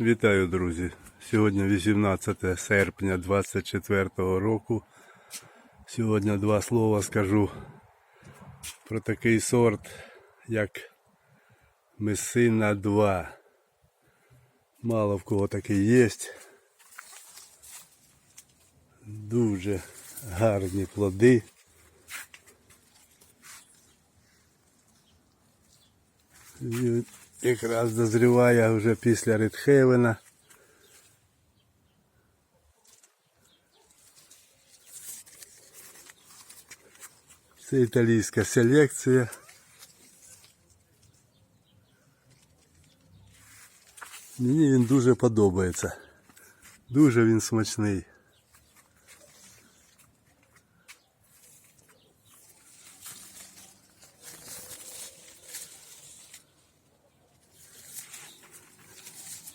Вітаю, друзі! Сьогодні 18 серпня 24 року. Сьогодні два слова скажу про такий сорт, як Месина 2. Мало в кого такий є. Дуже гарні плоди. Він якраз дозріває вже після Редхевена. Це італійська селекція. Мені він дуже подобається. Дуже він смачний.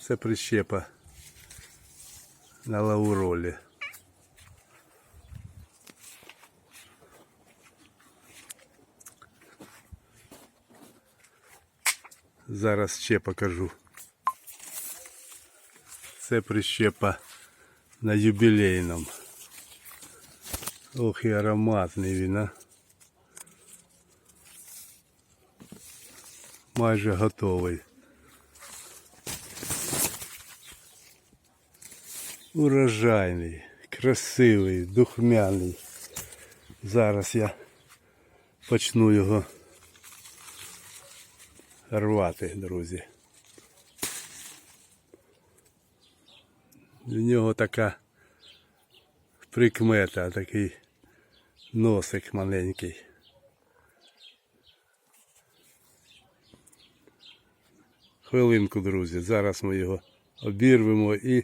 Це прищепа на лауролі. Зараз ще покажу. Це прищепа на юбілейному. Ох і ароматний він, а. Майже готовий. Урожайний, красивий, духмяний. Зараз я почну його рвати, друзі. У нього така прикмета, такий носик маленький. Хвилинку, друзі, зараз ми його обірвемо і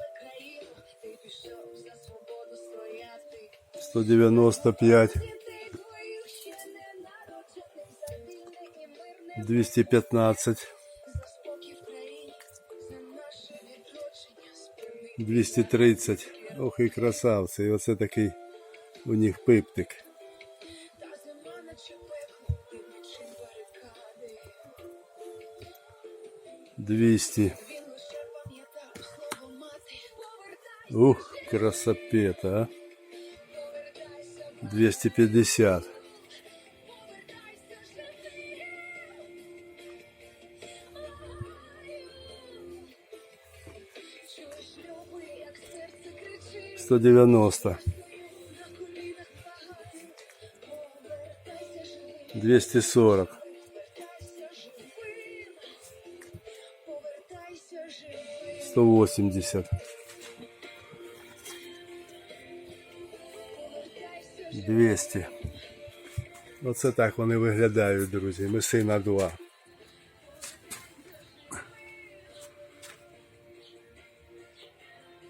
195, 215, 230. Ох красавцы и вот оце такой у них пыптик двести Ух, красопета, а. 250. Сто девяносто. Двести сорок. Сто восемьдесят. 200. Оце так вони виглядають, друзі. Месина 2.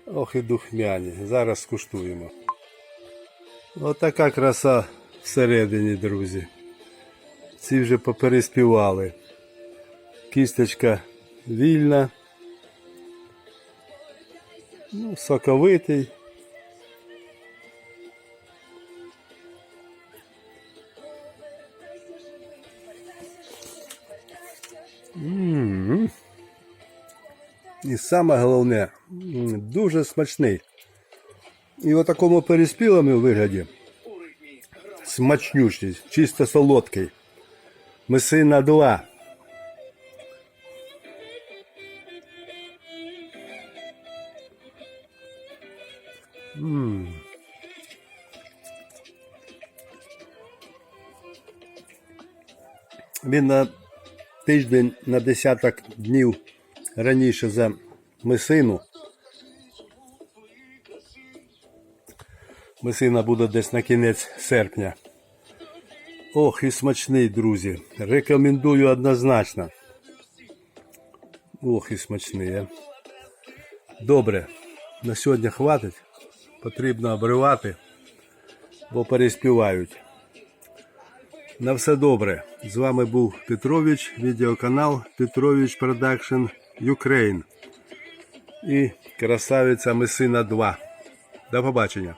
Ох і духмяні. Зараз скуштуємо. Отака краса всередині, друзі. Ці вже попереспівали. Кісточка вільна. Ну, соковитий. М. І саме головне, м, дуже смачний. І в такому переспілому вигляді смачнючий, чисто солодкий. Месина 2. М. Він на тиждень на десяток днів раніше за месину. Месина буде десь на кінець серпня. Ох, і смачний, друзі. Рекомендую однозначно. Ох, і смачний. а. Добре. На сьогодні хватить. потрібно обривати, бо переспівають. На все добре. З вами був Петрович, відеоканал Петрович Продакшн Ukraine і красавиця Месина 2. До побачення.